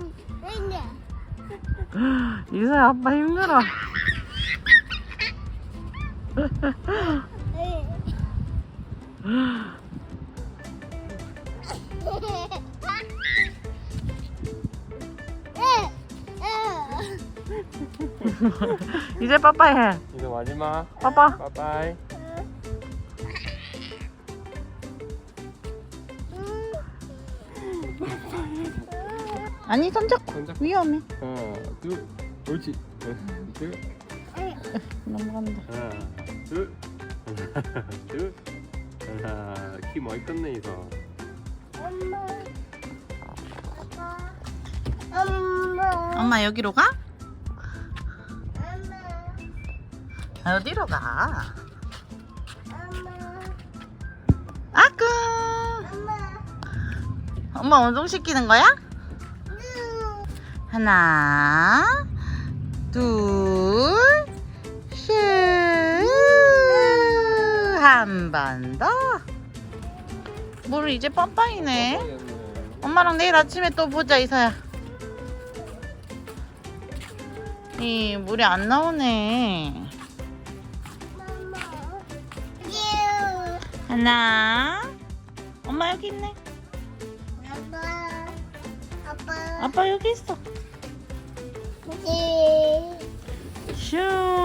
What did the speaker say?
이사야 아빠 힘들어. 이제 빠빠이 해. 이제 마지막. 빠빠. 빠빠이. 아니 손잡 손잡. 위험해. 하나, 둘. 옳지. 하나, 둘. 넘어간다. 하나, 둘. 하나, 둘. 하나. 키 많이 컸네 이거. 엄마. 아빠. 엄마. 엄마 여기로 가? 엄마. 어디로 가? 엄마. 아구. 엄마. 엄마 운동 시키는 거야? 누. 하나, 둘, 셋. 한 번 더. 물 이제 뻔뻔이네. 빠빠이였네. 엄마랑 내일 아침에 또 보자 이사야. 이 물이 안 나오네. 하나. 엄마 여기 있네. 아빠. 아빠. 아빠 여기 있어. Yay.